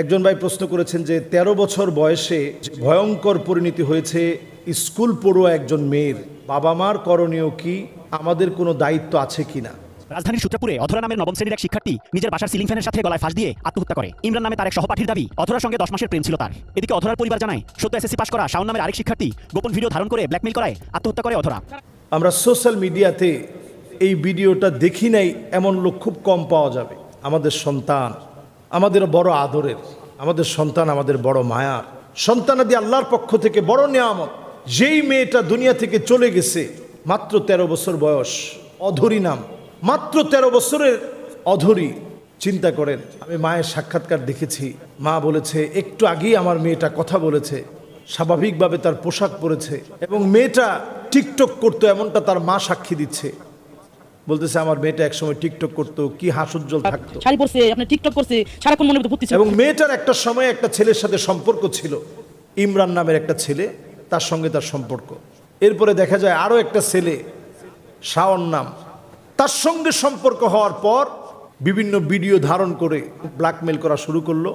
একজন ভাই প্রশ্ন করেছেন যে ১৩ বছর বয়সে ভয়ঙ্কর পরিণতি হয়েছে স্কুল পড়ুয়া একজন মেয়ের বাবা মার করণীয় কি? আমাদের কোনো দায়িত্ব আছে কিনা রাজধানীর সূত্রপুরে অধরা নামের নবম শ্রেণির এক শিক্ষার্থী নিজের বাসার সিলিং ফ্যানের সাথে গলায় ফাঁস দিয়ে আত্মহত্যা করে। ইমরান নামে তার এক সহপাঠীর দাবি অধরার সঙ্গে দশ মাসের প্রেম ছিল তার। এদিকে অধরার পরিবার জানায় সত্য এসএসসি পাশ করা শাওন নামের আরেক শিক্ষার্থী গোপন ভিডিও ধারণ করে ব্ল্যাকমেল করায় আত্মহত্যা করে অধরা। আমরা সোশ্যাল মিডিয়াতে এই ভিডিওটা দেখি নাই এমন লোক খুব কম পাওয়া যাবে। আমাদের সন্তান। আমাদের বড় আদরের, আমাদের সন্তান, আমাদের বড় মায়ার। সন্তানাদি আল্লাহর পক্ষ থেকে বড় নিয়ামত। যেই মেয়েটা দুনিয়া থেকে চলে গেছে, মাত্র ১৩ বছর বয়স, অধরি নাম। মাত্র ১৩ বছরের অধরি। চিন্তা করেন, আমি মায়ের সাক্ষাৎকার দেখেছি। মা বলেছে, একটু আগেই আমার মেয়েটা কথা বলেছে। স্বাভাবিকভাবে তার পোশাক পরেছে এবং মেয়েটা টিকটক করতো, এমনটা তার মা সাক্ষী দিচ্ছে। বলতেছে আমার মেয়েটা একসময় টিকটক করতো কি হাসুজ্জ্বল থাকতো। শাড়ি পরছে আপনি টিকটক করছে সারাক্ষণ মনের ভর্তি ছিল। এবং মেয়েটার একটা সময় একটা ছেলের সাথে সম্পর্ক ছিল। ইমরান নামের একটা ছেলে তার সঙ্গে তার সম্পর্ক। এরপরে দেখা যায় আরও একটা ছেলে শাওন নাম। তার সঙ্গে সম্পর্ক হওয়ার পর বিভিন্ন ভিডিও ধারণ করে ব্ল্যাকমেল করা শুরু করল।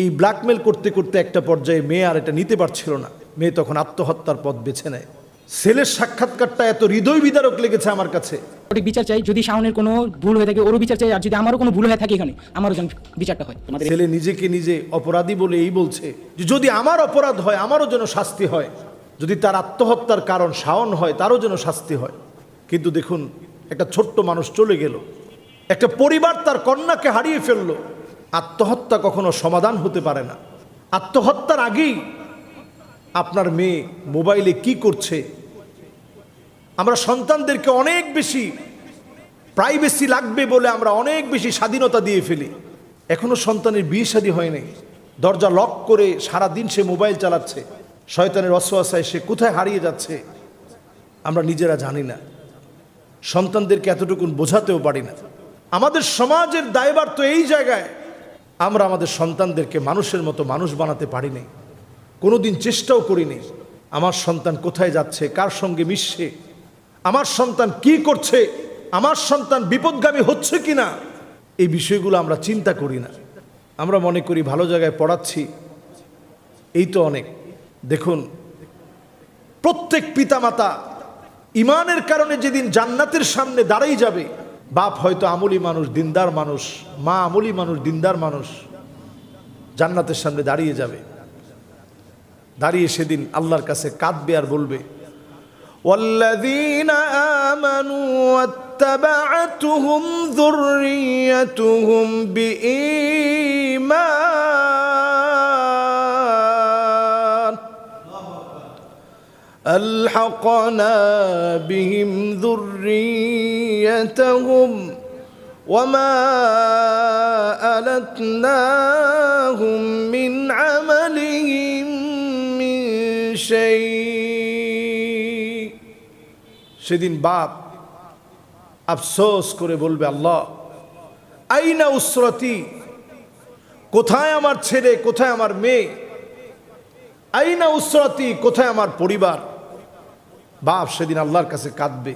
এই ব্ল্যাকমেল করতে করতে একটা পর্যায়ে মেয়ে আর এটা নিতে পারছিল না। মেয়ে তখন আত্মহত্যার পথ বেছে নেয়। ছেলের সাক্ষাৎকারটা এত হৃদয় বিদারক লেগেছে আমার কাছে। সঠিক বিচার চাই যদি শাওনের কোনো ভুল হয়ে থাকে ওরও বিচার চাই আর যদি আমারও কোনো ভুল হয়ে থাকে এখানে আমারও যেন বিচারটা হয়। আমাদের ছেলে নিজেকে নিজে অপরাধী বলে এই বলছে যে যদি আমার অপরাধ হয় আমারও যেন শাস্তি হয়। যদি তার আত্মহত্যার কারণ শাওন হয় তারও যেন শাস্তি হয়। কিন্তু দেখুন একটা ছোট্ট মানুষ চলে গেল। একটা পরিবার তার কন্যাকে হারিয়ে ফেলল। আত্মহত্যা কখনো সমাধান হতে পারে না। আত্মহত্যার আগেই আপনার মেয়ে মোবাইলে কি করছে আমরা সন্তানদেরকে অনেক বেশি প্রাইভেসি লাগবে বলে আমরা অনেক বেশি স্বাধীনতা দিয়ে ফেলি। এখনও সন্তানের বিয়ে শাদী হয়নি দরজা লক করে সারা দিন সে মোবাইল চালাচ্ছে। শয়তানের অসহায় সে কোথায় হারিয়ে যাচ্ছে, আমরা নিজেরা জানি না। সন্তানদেরকে এতটুকুন বোঝাতেও পারি না। আমাদের সমাজের দায়বার তো এই জায়গায়, আমরা আমাদের সন্তানদেরকে মানুষের মতো মানুষ বানাতে পারি পারিনি কোনোদিন চেষ্টাও করিনি। আমার সন্তান কোথায় যাচ্ছে, কার সঙ্গে মিশছে আমার সন্তান কি করছে? আমার সন্তান বিপদগামী হচ্ছে কি না এই বিষয়গুলো আমরা চিন্তা করি না। আমরা মনে করি ভালো জায়গায় পড়াচ্ছি। এই তো অনেক। দেখুন, প্রত্যেক পিতামাতা ইমানের কারণে যেদিন জান্নাতের সামনে দাঁড়াই যাবে, বাপ হয়তো আমলি মানুষ, দিনদার মানুষ, মা আমলি মানুষ, দিনদার মানুষ, জান্নাতের সামনে দাঁড়িয়ে যাবে। দাঁড়িয়ে সেদিন আল্লাহর কাছে কাঁদবে আর বলবে والذين آمنوا واتبعتهم ذريتهم بإيمان. ألحقنا بهم ذريتهم وما ألتناهم من عملهم من شيء. সেদিন বাপ আফসোস করে বলবে, আল্লাহ, আইনা উসরতি? কোথায় আমার ছেলে? কোথায় আমার মেয়ে? আইনা উসরতি? কোথায় আমার পরিবার? বাপ সেদিন আল্লাহর কাছে কাঁদবে,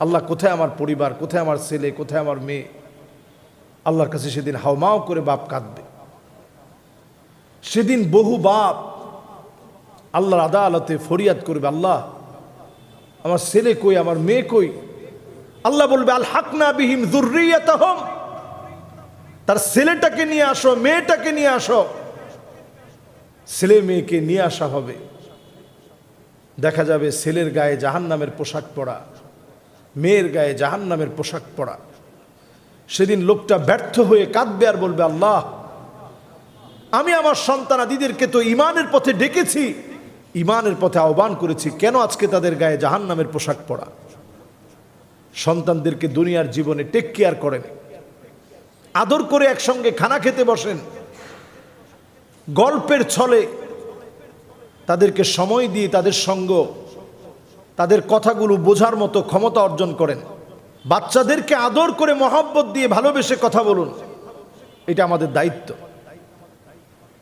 আল্লাহ, কোথায় আমার পরিবার? কোথায় আমার ছেলে? কোথায় আমার মেয়ে? আল্লাহর কাছে সেদিন হাওমাও করে বাপ কাঁদবে। সেদিন বহু বাপ আল্লাহর আদালতে ফরিয়াদ করবে, আল্লাহ আমার ছেলে কই, আমার মেয়ে কই? আল্লাহ বলবে আল হাকনা বিহিম জুরিয়াতাহম তার ছেলেটাকে নিয়ে আসো, মেয়েটাকে নিয়ে আসো। ছেলে মেয়েকে নিয়ে আসা হবে। দেখা যাবে ছেলের গায়ে জাহান নামের পোশাক পরা, মেয়ের গায়ে জাহান নামের পোশাক পরা। সেদিন লোকটা ব্যর্থ হয়ে কাঁদবে আর বলবে, আল্লাহ, আমি আমার সন্তানাদিদেরকে তো ইমানের পথে ডেকেছি ইমানের পথে আহ্বান করেছি, কেন আজকে তাদের গায়ে জাহান নামের পোশাক পরা? সন্তানদেরকে দুনিয়ার জীবনে টেক কেয়ার করেন। আদর করে একসঙ্গে খানা খেতে বসেন। গল্পের ছলে তাদেরকে সময় দিয়ে তাদের সঙ্গ, তাদের কথাগুলো বোঝার মতো ক্ষমতা অর্জন করেন। বাচ্চাদেরকে আদর করে মহব্বত দিয়ে ভালোবেসে কথা বলুন। এটা আমাদের দায়িত্ব।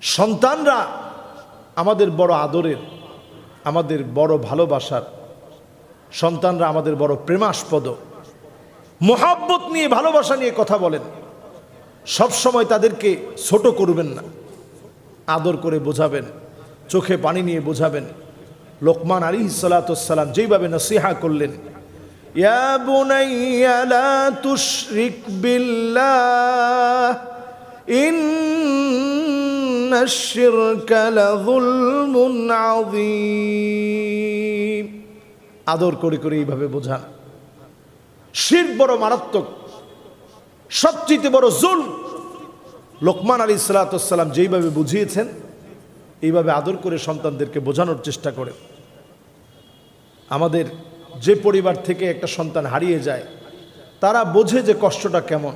সন্তানরা আমাদের বড় আদরের আমাদের বড় ভালোবাসার সন্তানরা আমাদের বড় প্রেমাস্পদ। মোহাব্বত নিয়ে, ভালোবাসা নিয়ে কথা বলেন। সব সময় তাদেরকে ছোট করবেন না। আদর করে বোঝাবেন, চোখে পানি নিয়ে বোঝাবেন। লোকমান আলী সালাতাম যেইভাবে নসিহা করলেন, ইয়া ইন্না শিরকা লাযুলমুন আযীম আদর করে করে এইভাবে বোঝান শির বড় মারাত্মক, সবচেয়ে বড় জুল লোকমান আলী সালাতাম যেইভাবে বুঝিয়েছেন, এইভাবে আদর করে সন্তানদেরকে বোঝানোর চেষ্টা করে আমাদের যে পরিবার থেকে একটা সন্তান হারিয়ে যায়, তারা বোঝে যে কষ্টটা কেমন।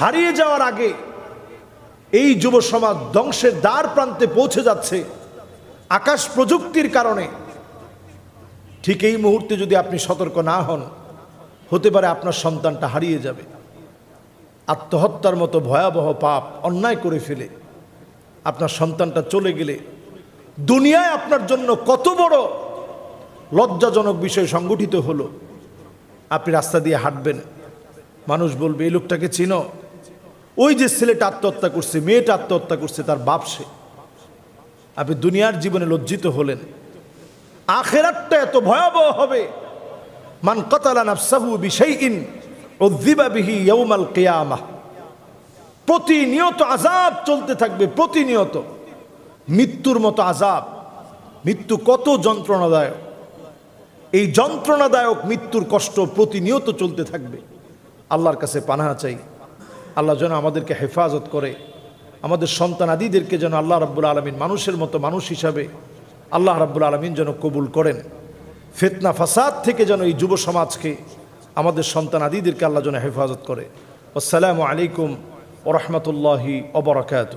হারিয়ে যাওয়ার আগে এই যুব সমাজ ধ্বংসের দ্বার প্রান্তে পৌঁছে যাচ্ছে আকাশ প্রযুক্তির কারণে। ঠিক এই মুহূর্তে যদি আপনি সতর্ক না হন, হতে পারে আপনার সন্তানটা হারিয়ে যাবে। আত্মহত্যার মতো ভয়াবহ পাপ অন্যায় করে ফেলে। আপনার সন্তানটা চলে গেলে দুনিয়ায় আপনার জন্য কত বড় লজ্জাজনক বিষয় সংগঠিত হলো। আপনি রাস্তা দিয়ে হাঁটবেন। মানুষ বলবে, এই লোকটাকে চিনো। ওই যে ছেলেটা আত্মহত্যা করছে, মেয়েটা আত্মহত্যা করছে, তার বাপ সে। আপনি দুনিয়ার জীবনে লজ্জিত হলেন। আখেরাতটা এত ভয়াবহ হবে। মান কতালা নাফসাহু প্রতিনিয়ত আজাব চলতে থাকবে, প্রতিনিয়ত। মৃত্যুর মতো আজাব মৃত্যু কত যন্ত্রণাদায়ক। এই যন্ত্রণাদায়ক মৃত্যুর কষ্ট প্রতিনিয়ত চলতে থাকবে। আল্লাহর কাছে পানাহা চাই। আল্লাহ যেন আমাদেরকে হেফাজত করে। আমাদের সন্তান আদিদেরকে যেন আল্লাহ রাব্বুল আলমিন মানুষের মতো মানুষ হিসাবে আল্লাহ রাব্বুল আলমিন যেন কবুল করেন। ফেতনা, ফাসাদ থেকে যেন এই যুব সমাজকে আমাদের সন্তান আদিদেরকে আল্লাহ যেন হেফাজত করে। আসসালামু আলাইকুম ওরহমতুল্লাহি অবরাকাত